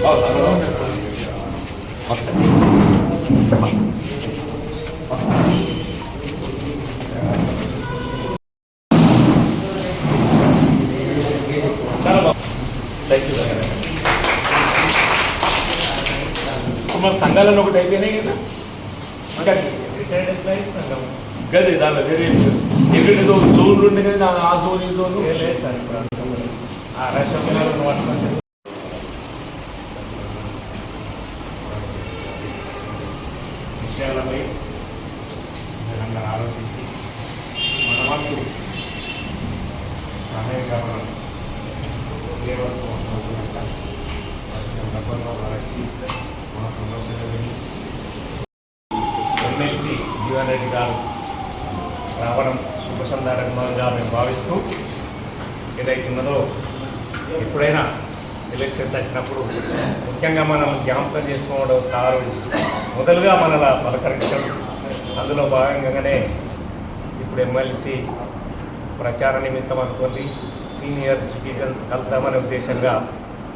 చాలా బాగుంది thank you sir మన సంఘాలను ఒకటి అయిపోయినాయి కదా ఇంకా రిటైర్డ్ ఎంప్లాయీస్ సంఘం గది దాంట్లో వేరే ఎక్కడ ఏదో జోన్లు ఉండే కదా ఆ జోన్ ఈ జోన్ ఏ లేదు సార్ ఇప్పుడు అందులో. ఆ రాష్ట్రంలో ఉన్న వాటి నుంచి విషయాలపై మీరందరూ ఆలోచించి మన వంతు సహాయకరం చేయవలసిన అవసరం ఉందంట. ప్రతి సందర్భంలో వచ్చి మా సమస్యలు విని ఎమ్మెల్సీ జీవన్ రెడ్డి గారు రావడం శుభ సందర్భంగా మేము భావిస్తూ ఏదైతున్నదో ఎప్పుడైనా ఎలక్షన్స్ వచ్చినప్పుడు ముఖ్యంగా మనం జ్ఞాపకం చేసుకోవడం సారు మొదలుగా మనలా పలకరించడం. అందులో భాగంగానే ఇప్పుడు ఎమ్మెల్సీ ప్రచార నిమిత్తం అనుకోండి సీనియర్ సిటిజన్స్ కలుద్దామనే ఉద్దేశంగా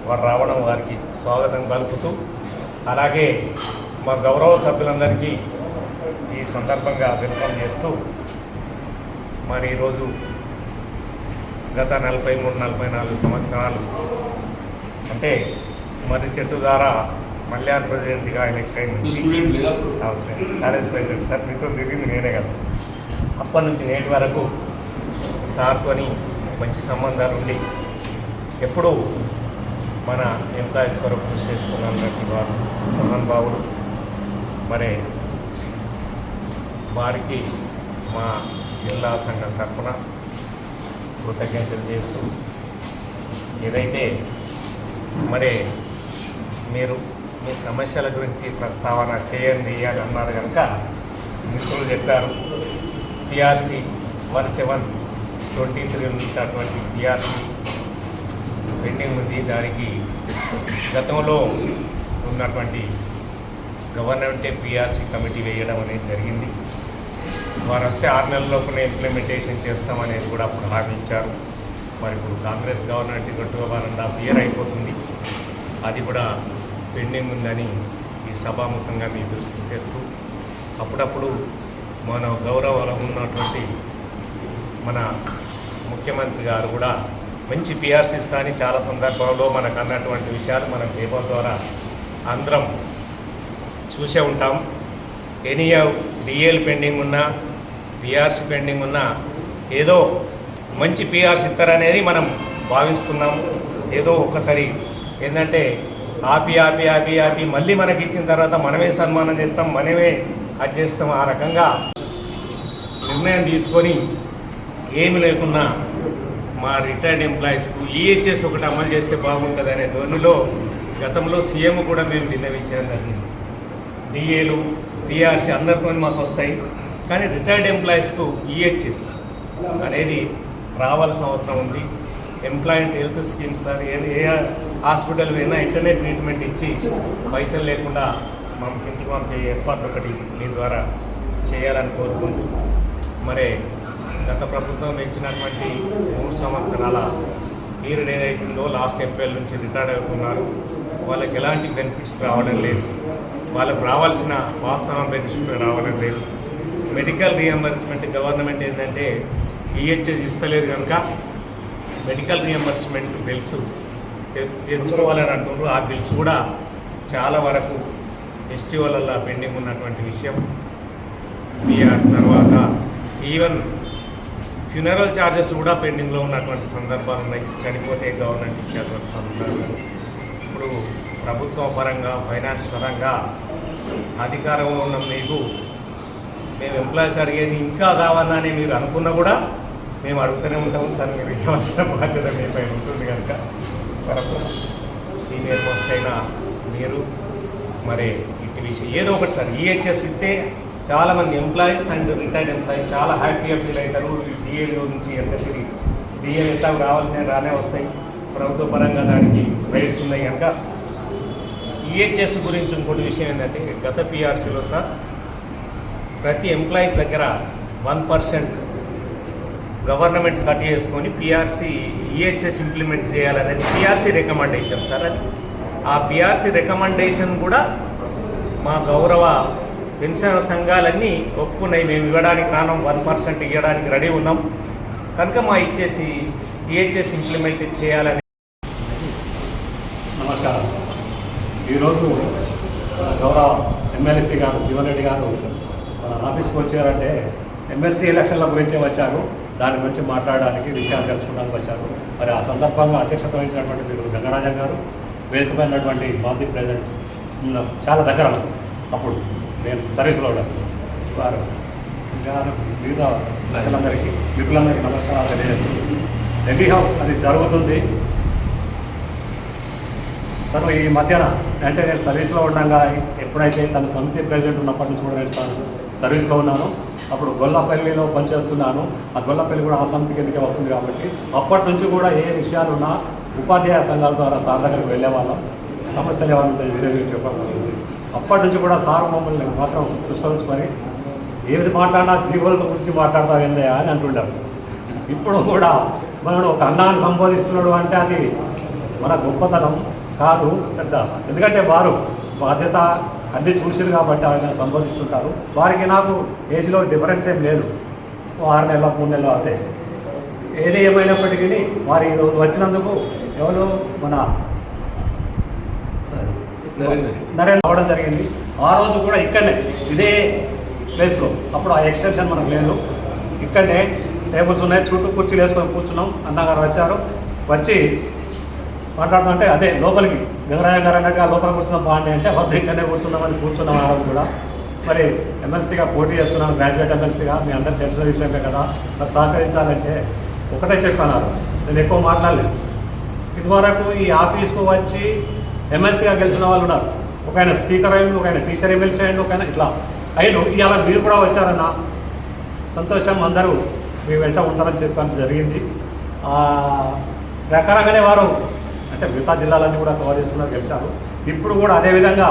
వారు రావడం వారికి స్వాగతం పలుకుతూ అలాగే మా గౌరవ సభ్యులందరికీ ఈ సందర్భంగా వెల్కమ్ చేస్తూ మరి ఈరోజు గత నలభై మూడు నలభై నాలుగు సంవత్సరాలు అంటే మరి చెట్టు ద్వారా మల్యాన్ ప్రెసిడెంట్గా ఎలక్ట్ అవసరం కాలేజ్ ప్రెసిడెంట్ సార్ మీతో తిరిగింది నేనే కదా. అప్పటి నుంచి నేటి వరకు సార్తోని మంచి సంబంధాలు ఉండి ఎప్పుడూ మన ఎంప్లాయీస్ కొరకు కృషి చేస్తున్నటువంటి వారు మోహన్ బాబుడు మరి వారికి మా జిల్లా సంఘం తరఫున కృతజ్ఞతలు చేస్తూ ఏదైతే మరి మీరు మీ సమస్యల గురించి ప్రస్తావన చేయండి అని అన్నారు కనుక మిత్రులు చెప్పారు. PRC one seven twenty three ఉన్నటువంటి పిఆర్సి పెండింగ్ ఉంది. దానికి గతంలో ఉన్నటువంటి గవర్నమెంటే పిఆర్సి కమిటీ వేయడం అనేది జరిగింది. వారు వస్తే ఆరు నెలల లోపునే ఇంప్లిమెంటేషన్ చేస్తామనేది కూడా అప్పుడు హామీ ఇచ్చారు. మరి ఇప్పుడు కాంగ్రెస్ గవర్నమెంట్ గట్టుగా వన్ అండ్ హాఫ్ ఇయర్ అయిపోతుంది. అది కూడా పెండింగ్ ఉందని ఈ సభాముఖంగా మీ దృష్టికి తెస్తూ అప్పుడప్పుడు మన గౌరవం ఉన్నటువంటి మన ముఖ్యమంత్రి గారు కూడా మంచి పిఆర్సీ ఇస్తాని చాలా సందర్భంలో మనకు అన్నటువంటి విషయాలు మన పేపర్ ద్వారా అందరం చూసే ఉంటాం. ఎనీ డిఏలు పెండింగ్ ఉన్నా పిఆర్సీ పెండింగ్ ఉన్నా ఏదో మంచి పిఆర్సీ ఇస్తారనేది మనం భావిస్తున్నాం ఏదో ఒక్కసారి ఏంటంటే ఆపి ఆపి ఆపి ఆపి మళ్ళీ మనకి ఇచ్చిన తర్వాత మనమే సన్మానం చేస్తాం మనమే అది చేస్తాం ఆ రకంగా నిర్ణయం తీసుకొని ఏమి లేకున్నా మా రిటైర్డ్ ఎంప్లాయీస్కు ఈహెచ్ఎస్ ఒకటి అమలు చేస్తే బాగుంటుంది అనే ధోరణిలో గతంలో సీఎం కూడా మేము విన్నవించడం జరిగింది. డిఏలు డిఆర్సీ అందరితో మాకు వస్తాయి. కానీ రిటైర్డ్ ఎంప్లాయీస్కు ఈహెచ్ఎస్ అనేది రావాల్సిన అవసరం ఉంది. ఎంప్లాయింట్ హెల్త్ స్కీమ్ సార్ ఏ హాస్పిటల్ పోయినా ఇంటర్నెట్ ట్రీట్మెంట్ ఇచ్చి పైసలు లేకుండా మా ఇంటికి పంపే ఏర్పాటు ఒకటి మీ ద్వారా చేయాలని కోరుకుంటూ మరి గత ప్రభుత్వం ఇచ్చినటువంటి మూడు సంవత్సరాల పీరియడ్ ఏదైతుందో లాస్ట్ ఏప్రిల్ నుంచి రిటైర్డ్ అవుతున్నారు వాళ్ళకి ఎలాంటి బెనిఫిట్స్ రావడం లేదు. వాళ్ళకు రావాల్సిన వాస్తవం బెనిఫిట్ రావడం లేదు. మెడికల్ రియంబర్స్మెంట్ గవర్నమెంట్ ఏంటంటే ఈహెచ్ఎస్ ఇస్తలేదు కనుక మెడికల్ రియంబర్స్మెంట్ తెలుసు. తెచ్చుకోవాలని అంటున్నారు ఆ బిల్స్ కూడా చాలా వరకు ఫెస్టివల్ల పెండింగ్ ఉన్నటువంటి విషయం. బీఆర్ తర్వాత ఈవెన్ ఫ్యూనరల్ ఛార్జెస్ కూడా పెండింగ్లో ఉన్నటువంటి సందర్భాలు ఉన్నాయి. చనిపోతే గవర్నమెంట్ ఇచ్చేటువంటి సందర్భాలు. ఇప్పుడు ప్రభుత్వ పరంగా ఫైనాన్స్ పరంగా అధికారంలో ఉన్న మీకు మేము ఎంప్లాయీస్ అడిగేది ఇంకా కావాలని మీరు అనుకున్నా కూడా మేము అడుగుతూనే ఉంటాము. సార్ మీరు ఇవ్వాల్సిన బాధ్యత మీ పైన ఉంటుంది కనుక. వరకు సీనియర్ మోస్ట్ అయిన మీరు మరి ఇటు విషయం. ఏదో ఒకటి సార్ ఈహెచ్ఎస్ ఇస్తే చాలామంది ఎంప్లాయీస్ అండ్ రిటైర్డ్ ఎంప్లాయీస్ చాలా హ్యాపీగా ఫీల్ అవుతారు. డిఏడి నుంచి ఎంతసిడి డిఏ ఎగ్జామ్ రావాల్సిన రానే వస్తాయి. ప్రభుత్వ పరంగా దానికి రైట్స్ ఉన్నాయి కనుక. ఈహెచ్ఎస్ గురించి ఇంకోటి విషయం ఏంటంటే గత పిఆర్సీలో సార్ ప్రతి ఎంప్లాయీస్ దగ్గర వన్ పర్సెంట్ గవర్నమెంట్ కట్ చేసుకొని పిఆర్సీ ఈహెచ్ఎస్ ఇంప్లిమెంట్ చేయాలనేది పిఆర్సీ రికమెండేషన్ సార్ అది. ఆ పిఆర్సీ రికమెండేషన్ కూడా మా గౌరవ పెన్షన్ సంఘాలన్నీ ఒప్పుకున్నాయి. మేము ఇవ్వడానికి రానం వన్ పర్సెంట్ ఇవ్వడానికి రెడీ ఉన్నాం. కనుక మా ఇచ్చేసి ఈహెచ్ఎస్ ఇంప్లిమెంట్ చేయాలని నమస్కారం. ఈరోజు గౌరవ ఎమ్మెల్సీ గారు జీవన్ రెడ్డి గారు మన ఆఫీస్కి వచ్చారంటే ఎమ్మెల్సీ ఎలక్షన్ల గురించే వచ్చారు. దాని గురించి మాట్లాడడానికి విషయాలు తెలుసుకోవడానికి వచ్చారు. మరి ఆ సందర్భంగా అధ్యక్షత వహించినటువంటి మీరు గంగరాజన్ గారు వేదికమైనటువంటి మాజీ ప్రెసిడెంట్ చాలా దగ్గర అప్పుడు నేను సర్వీస్లో వారు ఇంకా మిగతా ప్రజలందరికీ మిత్రులందరికీ నమస్కారాలు తెలియజేస్తుంది ఎనీహౌ అది జరుగుతుంది. తను ఈ మధ్యన అంటే నేను సర్వీస్లో ఉండగా ఎప్పుడైతే తన సమితి ప్రెసిడెంట్ ఉన్నప్పటి నుంచి కూడా నేను సర్వీస్లో ఉన్నాను. అప్పుడు గొల్లపల్లిలో పనిచేస్తున్నాను. ఆ గొల్లపల్లి కూడా ఆ కిందకే వస్తుంది కాబట్టి అప్పటి నుంచి కూడా ఏ విషయాలు ఉన్నా ఉపాధ్యాయ సంఘాల ద్వారా సార్ దగ్గరికి వెళ్ళేవాళ్ళం. సమస్యలు ఏమైనా ఉంటాయి వీరే వీరు అప్పటి నుంచి కూడా సార్ మమ్మల్ని మాత్రం విశ్వసించుకొని ఏది మాట్లాడినా జీవుల గురించి మాట్లాడతావేందే అని అంటుంటారు ఇప్పుడు కూడా మనడు ఒక అన్నాన్ని సంబోధిస్తున్నాడు అంటే అది మన గొప్పతనం కాదు పెద్ద. ఎందుకంటే వారు బాధ్యత అన్నీ చూసిరు కాబట్టి ఆయన సంబోధిస్తుంటారు. వారికి నాకు ఏజ్లో డిఫరెన్స్ ఏం లేదు. ఆరు నెలల మూడు నెలలు అదే ఏది ఏమైనప్పటికీ వారు ఈరోజు వచ్చినందుకు ఎవరు మన నరేందర్. రావడం జరిగింది. ఆ రోజు కూడా ఇక్కడనే ఇదే ప్లేస్లో అప్పుడు ఆ ఎక్స్టెన్షన్ మనకు లేదు. ఇక్కడనే టేబుల్స్ ఉన్నాయి. చుట్టూ కుర్చీలు వేసుకొని కూర్చున్నాం. అన్నగారు వచ్చారు. వచ్చి మాట్లాడుతుంటే అదే లోపలికి గంగరాయ గారు అన్నట్టుగా లోపల కూర్చున్నాం బాగుంటాయి అంటే వద్ద ఇక్కడనే కూర్చున్నామని కూర్చున్నాం ఆ రోజు కూడా. మరి ఎమ్మెల్సీగా పోటీ చేస్తున్నాను గ్రాడ్యుయేట్ ఎమ్మెల్సీగా మీ అందరికీ తెలిసిన విషయమే కదా. మరి సహకరించాలంటే ఒకటే చెప్పాను నేను ఎక్కువ మాట్లాడలేదు. ఇదివరకు ఈ ఆఫీస్కు వచ్చి ఎమ్మెల్సీగా గెలిచిన వాళ్ళు ఉన్నారు. ఒక ఆయన స్పీకర్ అయ్యిండు ఒక ఆయన టీచర్ ఎమ్మెల్సీ అయ్యిండు ఒక ఆయన ఇట్లా. అయిన ఇవాళ మీరు కూడా వచ్చారన్న సంతోషం అందరూ మీ వెంట ఉంటారని చెప్పడం జరిగింది. ఆ ప్రకారంగానే వారు అంటే మిగతా జిల్లాలన్నీ కూడా కవర్ చేసుకున్నారు గెలిచారు ఇప్పుడు కూడా అదేవిధంగా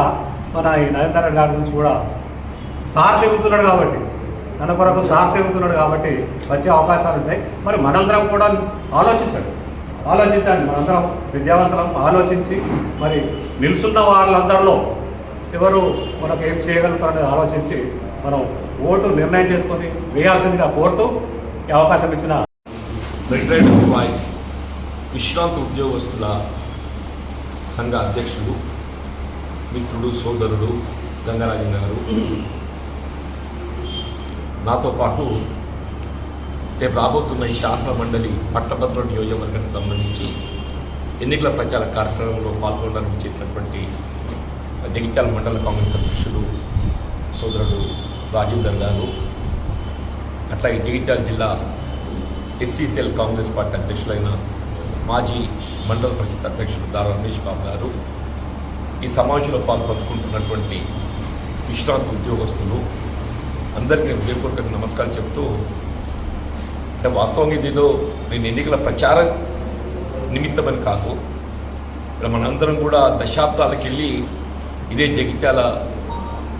మన ఈ నరేంద్ర రెడ్డి గారి నుంచి కూడా సార్ తిరుగుతున్నాడు కాబట్టి తన కొరకు సార్ తిరుగుతున్నాడు కాబట్టి వచ్చే అవకాశాలు ఉంటాయి. మరి మనందరం కూడా ఆలోచించండి. ఆలోచించండి. మనందరం విద్యావంతులం ఆలోచించి మరి నిల్చున్న వాళ్ళందరిలో ఎవరు మనకు ఏం చేయగలుగుతారనేది ఆలోచించి మనం ఓటు నిర్ణయం చేసుకొని వేయాల్సిందిగా కోరుతూ ఈ అవకాశం ఇచ్చిన రిటైర్డ్ ఎంప్లాయీస్ విశ్రాంత ఉద్యోగస్తుల సంఘ అధ్యక్షుడు మిత్రుడు సోదరుడు గంగరాజన్ గారు. నాతో పాటు రేపు రాబోతున్న ఈ శాసన మండలి పట్టభద్ర నియోజకవర్గానికి సంబంధించి ఎన్నికల ప్రచార కార్యక్రమంలో పాల్గొనడానికి చేసినటువంటి జగిత్యాల మండల కాంగ్రెస్ అధ్యక్షుడు సోదరుడు రాజేందర్ గారు అట్లాగే జగిత్యాల జిల్లా ఎస్సీసీఎల్ కాంగ్రెస్ పార్టీ అధ్యక్షులైన మాజీ మండల పరిషత్ అధ్యక్షుడు దారా రమేష్ బాబు గారు ఈ సమావేశంలో పాల్పంచుకుంటున్నటువంటి విశ్రాంత ఉద్యోగస్తులు అందరికీ హృదయపూర్వక నమస్కారం చెప్తూ అంటే వాస్తవంగా ఇదేదో నేను ఎన్నికల ప్రచార నిమిత్తమని కాదు ఇక్కడ మనందరం కూడా దశాబ్దాలకు వెళ్ళి ఇదే జగిత్యాల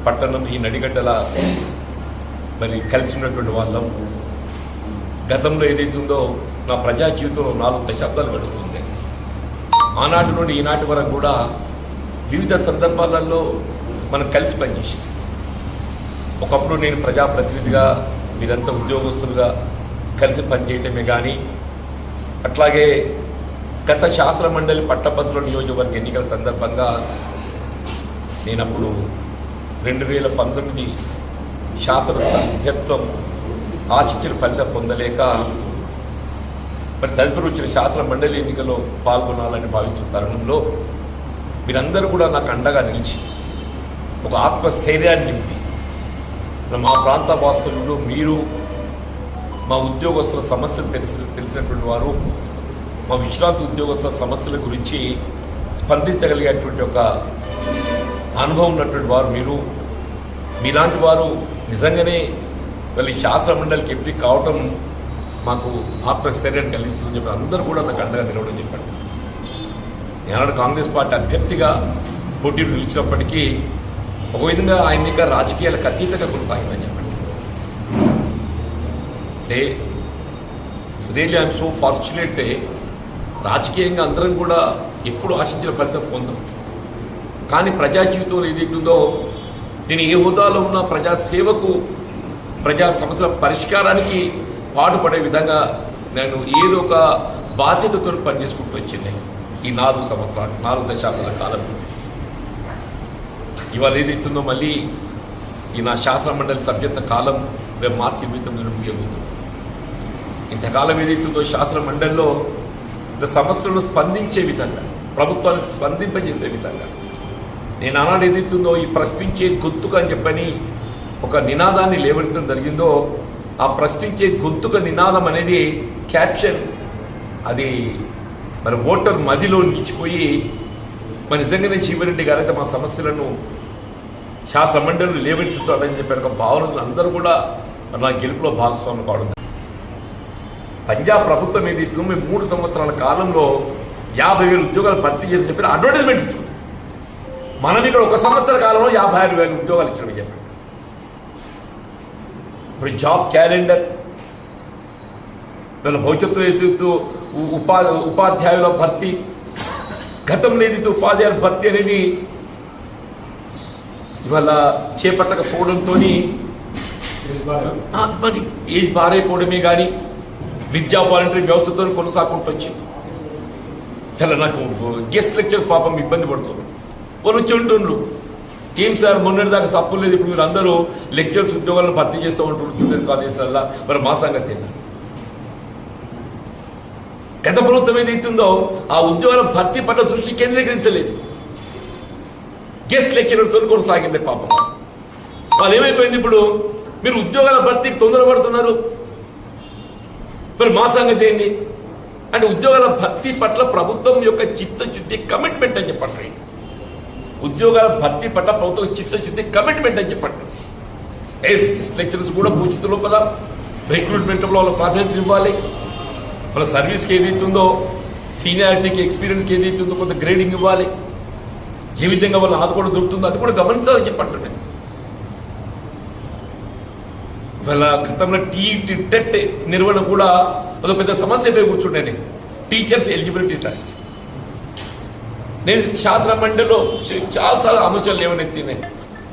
పట్టణం ఈ నడిగడ్డల మరి కలిసి ఉన్నటువంటి వాళ్ళం. గతంలో ఏదైతుందో నా ప్రజా జీవితంలో నాలుగు దశాబ్దాలు గడుస్తుంది. ఆనాటి నుండి ఈనాటి వరకు కూడా వివిధ సందర్భాలలో మనం కలిసి పనిచేసింది ఒకప్పుడు నేను ప్రజాప్రతినిధిగా మీరంతా ఉద్యోగస్తులుగా కలిసి పనిచేయటమే కానీ అట్లాగే గత శాస్త్ర మండలి పట్టభద్రుల నియోజకవర్గ ఎన్నికల సందర్భంగా నేనప్పుడు రెండు వేల పంతొమ్మిది శాస్త్ర సభ్యత్వం ఆశించిన ఫలితం పొందలేక మరి తదుపరి వచ్చిన శాస్త్ర మండలి ఎన్నికల్లో పాల్గొనాలని భావిస్తున్న తరుణంలో మీరందరూ కూడా నాకు అండగా నిలిచి ఒక ఆత్మస్థైర్యాన్ని నింపి మా ప్రాంత వాస్తులు మీరు మా ఉద్యోగస్తుల సమస్యలు తెలిసి తెలిసినటువంటి వారు మా విశ్రాంతి ఉద్యోగస్తుల సమస్యల గురించి స్పందించగలిగేటువంటి ఒక అనుభవం ఉన్నటువంటి వారు మీరు. మీలాంటి వారు నిజంగానే మళ్ళీ శాస్త్ర మండలికి ఎంపిక కావటం మాకు ఆత్మస్థైర్యాన్ని కలిగిస్తుందని చెప్పి అందరూ కూడా నాకు అండగా నిలవడం చెప్పాడు ఏనాడు కాంగ్రెస్ పార్టీ అభ్యర్థిగా పోటీలు నిలిచినప్పటికీ ఒక విధంగా ఆయన ఇంకా రాజకీయాలకు అతీతంగా కొనసాగిందని చెప్పండి అంటే రియల్లీ ఐఎమ్ సో ఫార్చునేట్ రాజకీయంగా అందరం కూడా ఎప్పుడు ఆశించిన ఫలితం పొందాం. కానీ ప్రజా జీవితంలో ఏదైతుందో నేను ఏ హోదాలో ఉన్న ప్రజాసేవకు ప్రజా సమస్యల పరిష్కారానికి పాటుపడే విధంగా నేను ఏదో ఒక బాధ్యతతో పనిచేసుకుంటూ వచ్చింది ఈ నాలుగు సంవత్సరాలు నాలుగు దశాబ్దాల కాలం. ఇవాళ ఏదైతుందో మళ్ళీ ఈ నా శాసన మండలి సభ్యత్వ కాలం రేపు మార్చి ఇరవై ముగియబోతుంది. ఇంతకాలం ఏదైతుందో శాసన మండలిలో సమస్యలను స్పందించే విధంగా ప్రభుత్వాన్ని స్పందింపజేసే విధంగా నేను ఆనాడు ఏదైతుందో ఈ ప్రశ్నించే గొంతుక అని చెప్పని ఒక నినాదాన్ని లేవనెత్తడం జరిగిందో ఆ ప్రశ్నించే గొంతుక నినాదం అనేది క్యాప్షన్. అది మరి ఓటర్ మదిలో నిలిచిపోయి మరి నిజంగానే చీమరెడ్డి గారైతే మా సమస్యలను శాస్త్ర మండలి లేవనెత్తుతాడని చెప్పిన ఒక భావనలు అందరూ కూడా మరి నా గెలుపులో భాగస్వామి కావడం పంజాబ్ ప్రభుత్వం ఏది తొమ్మిది మూడు సంవత్సరాల కాలంలో యాభై వేల ఉద్యోగాలు భర్తీ చేసి చెప్పిన అడ్వర్టైజ్మెంట్ ఇచ్చింది మనం ఇక్కడ ఒక సంవత్సర కాలంలో యాభై ఆరు వేల ఉద్యోగాలు ఇచ్చిన చెప్పారు ఇప్పుడు జాబ్ క్యాలెండర్. వీళ్ళ భవిష్యత్తులో ఎదుగుతూ ఉపా ఉపాధ్యాయుల భర్తీ. గతంలో ఏదైతే ఉపాధ్యాయుల భర్తీ అనేది ఇవాళ చేపట్టకపోవడంతో మరి ఏజ్ బారైపోవడమే కానీ విద్యా వాలంటరీ వ్యవస్థతో కొనసాగుకుంటూ వచ్చింది. ఇలా నాకు గెస్ట్ లెక్చర్స్ పాపం ఇబ్బంది పడుతుంది. వాళ్ళు వచ్చి ఉంటుండ్రు. ఏం సార్ మొన్నటి దాకా సప్పు లేదు. ఇప్పుడు మీరు అందరూ లెక్చర్స్ ఉద్యోగాలను భర్తీ చేస్తూ ఉంటారు జూనియర్ కాలేజీలల్లో మరి మా సంగతి గత ప్రభుత్వం ఏదైతుందో ఆ ఉద్యోగాల భర్తీ పట్ల దృష్టి కేంద్రీకరించలేదు. గెస్ట్ లెక్చరర్తో కొనసాగిండే పాపం. వాళ్ళు ఏమైపోయింది ఇప్పుడు? మీరు ఉద్యోగాల భర్తీకి తొందరపడుతున్నారు. మరి మా సంగతి ఏంటి? అంటే ఉద్యోగాల భర్తీ పట్ల ప్రభుత్వం యొక్క చిత్తశుద్ధి కమిట్మెంట్ అని చెప్పండి. ఉద్యోగాల భర్తీ పట్ల ప్రభుత్వం చిత్తశుద్ధి కమిట్మెంట్ అని చెప్పండి. ఎస్ లెక్చరర్స్ కూడా పూచిత లోపల రిక్రూట్మెంట్లో వాళ్ళ ప్రాధాన్యత ఇవ్వాలి. వాళ్ళ సర్వీస్కి ఏదైతుందో సీనియారిటీకి ఎక్స్పీరియన్స్కి ఏదైతుందో కొంత గ్రేడింగ్ ఇవ్వాలి. ఏ విధంగా వాళ్ళు ఆదుకోవడం దొరుకుతుందో అది కూడా గమనించాలని చెప్పండి. నేను ఇవాళ గతంలో టీ టెట్ నిర్వహణ కూడా అదొక పెద్ద సమస్య కూర్చుండే టీచర్స్ ఎలిజిబిలిటీ టెస్ట్ నేను శాస్త్ర మండలిలో చ- చాలాసార్లు అంశాలు లేవనెత్తినాయి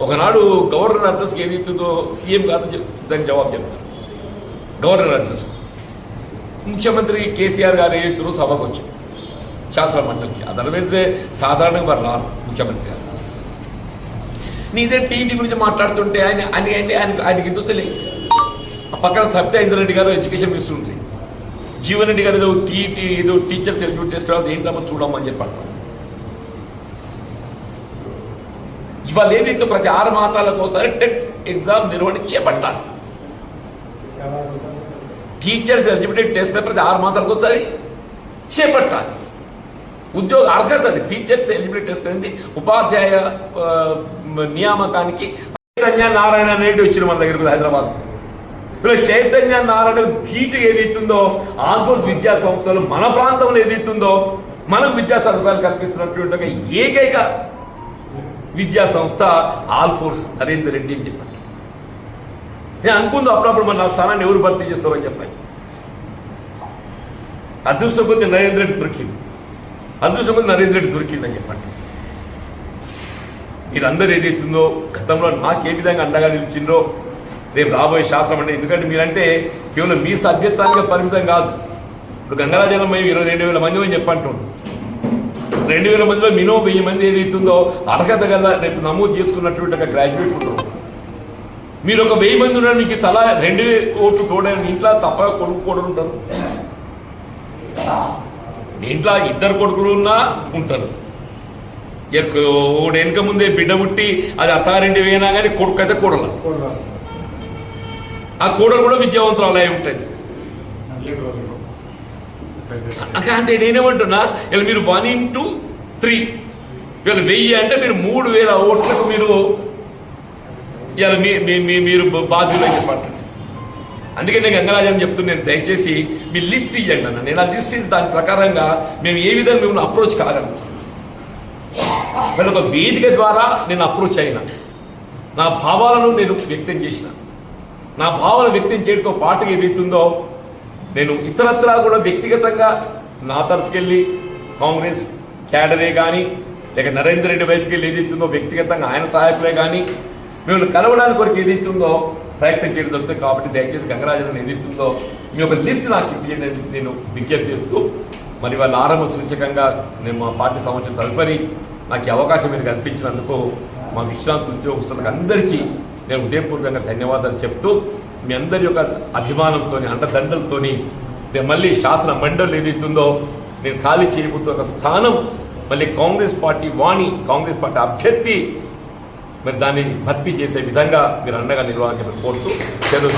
ఒకనాడు గవర్నర్ అడ్రస్కి ఏది ఇస్తుందో సీఎం గారు చెప్- దానికి జవాబు చెప్తారు. Governor address. ముఖ్యమంత్రి కేసీఆర్ గారు ఏదైతుందో సభకు వచ్చారు? శాస్త్ర మండలికి. అదర్వైజ్ సాధారణంగా వారు రారు ముఖ్యమంత్రి గారు. నీదే టీవీ గురించి మాట్లాడుతుంటే ఆయన అని అంటే ఆయన ఆయనకి ఎందుకు తెలియదు? ఆ పక్కన సత్య గారు ఎడ్యుకేషన్ మినిస్టర్ ఉంది జీవన్ రెడ్డి గారు ఏదో టీటీ ఏదో టీచర్స్ ఎలిజిబిలిటీ చేస్తారు ఏంటో ఏంటమ్మో చూడమని అంటారు ఇవాళ ఏదైతే ప్రతి ఆరు మాసాలకు ఒకసారి టెట్ ఎగ్జామ్ నిర్వహణ చేపట్టాలి. టీచర్స్ ఎలిజిబిలిటీ టెస్ట్ ప్రతి ఆరు మాసాలకు ఒకసారి చేపట్టాలి. ఉద్యోగ అర్హత అది. టీచర్స్ ఎలిజిబిలిటీ టెస్ట్ అనేది ఉపాధ్యాయ నియామకానికి చైతన్య నారాయణ రెడ్డి వచ్చిన మన దగ్గర హైదరాబాద్. ఇప్పుడు చైతన్య నారాయణ ధీటు ఏదైతుందో ఆల్ఫోర్స్ విద్యా సంస్థలు మన ప్రాంతంలో ఏదైతుందో మనకు విద్యా సదుపాయాలు కల్పిస్తున్నటువంటి ఏకైక విద్యా సంస్థ ఆల్ఫోర్స్ నరేందర్ రెడ్డి అని చెప్పండి. నేను అనుకుంది అప్పుడప్పుడు మన నా స్థానాన్ని ఎవరు భర్తీ చేస్తారని చెప్పాను అదృష్టం కొద్ది నరేంద్ర రెడ్డి దొరికింది. అదృష్టం కొద్ది నరేంద్ర రెడ్డి దొరికిందని చెప్పండి. మీరందరూ ఏదైతుందో గతంలో నాకు ఏ విధంగా అండగా నిలిచిందో రేపు రాబోయే శాస్త్రం అంటే ఎందుకంటే మీరంటే కేవలం మీ సభ్యత్వానికి పరిమితం కాదు. ఇప్పుడు గంగరాజనం మేము ఇరవై రెండు వేల మంది అని చెప్పంటున్నాం రెండు వేల మందిలో మినిమం వెయ్యి మంది ఏదైతుందో అర్హత గల రేపు నమోదు చేసుకున్నటువంటి ఒక గ్రాడ్యుయేట్ ఉంటారు మీరు ఒక వెయ్యి మంది ఉన్నారు మీకు తల రెండు ఓట్లు తోడని ఇంట్లో తప్ప కొడుకు కూడా ఉంటారు ఇంట్లో ఇద్దరు కొడుకులు ఉన్నా ఉంటారు. వెనక ముందే బిడ్డ పుట్టి అది అత్తారింటి వేయినా కానీ కొడుకు అయితే కూడల. ఆ కూడలు కూడా విద్యావంతురాలు ఉంటుంది అంటే నేనేమంటున్నా ఇలా మీరు వన్ ఇంటూ త్రీ వీళ్ళు వెయ్యి అంటే మీరు మూడు వేల ఓట్లకు మీరు ఇలా మీ మీ- మీరు బాధ్యులు చెప్పండి. అందుకే నేను గంగరాజన్ చెప్తున్నాను దయచేసి మీ లిస్ట్ ఇవ్వండి అన్న. నేను ఆ లిస్ట్ ఇచ్చి దాని ప్రకారంగా మేము ఏ విధంగా మిమ్మల్ని అప్రోచ్ కాగలం. వీళ్ళ ఒక వేదిక ద్వారా నేను అప్రోచ్ అయినా నా భావాలను నేను వ్యక్తం చేసిన నా భావాలను వ్యక్తం చేయడంతో పాటుగా ఏదైతుందో నేను ఇతరత్రా కూడా వ్యక్తిగతంగా నా తరఫుకెళ్ళి కాంగ్రెస్ క్యాడరే కానీ లేక నరేందర్ రెడ్డి వైపుకి వెళ్ళి ఏదైతుందో వ్యక్తిగతంగా ఆయన సహాయకులే కానీ మిమ్మల్ని కలవడానికి కొరకు ఏదైతుందో ప్రయత్నం చేయడం జరుగుతుంది కాబట్టి దయచేసి గంగరాజన్ ఏదైతుందో మీ యొక్క లిస్ట్ నాకు ఇప్పించండి నేను విజ్ఞప్తి చేస్తూ మరి వాళ్ళ ఆరంభ సూచకంగా నేను మా పార్టీ సంవత్సరం తదుపరి నాకు అవకాశం మీరు కల్పించినందుకు మా విశ్రాంతి ఉద్యోగస్తులకు అందరికీ నేను ఉదయపూర్వకంగా ధన్యవాదాలు చెప్తూ మీ అందరి యొక్క అభిమానంతో అండదండలతో నేను మళ్ళీ శాసన మండలి ఏదైతుందో నేను ఖాళీ చేయబోతున్న స్థానం మళ్ళీ కాంగ్రెస్ పార్టీ వాణి కాంగ్రెస్ పార్టీ అభ్యర్థి మరి దాన్ని భర్తీ చేసే విధంగా మీరు అండగా నిలవాలని చెప్పి కోరుతూ సెలవు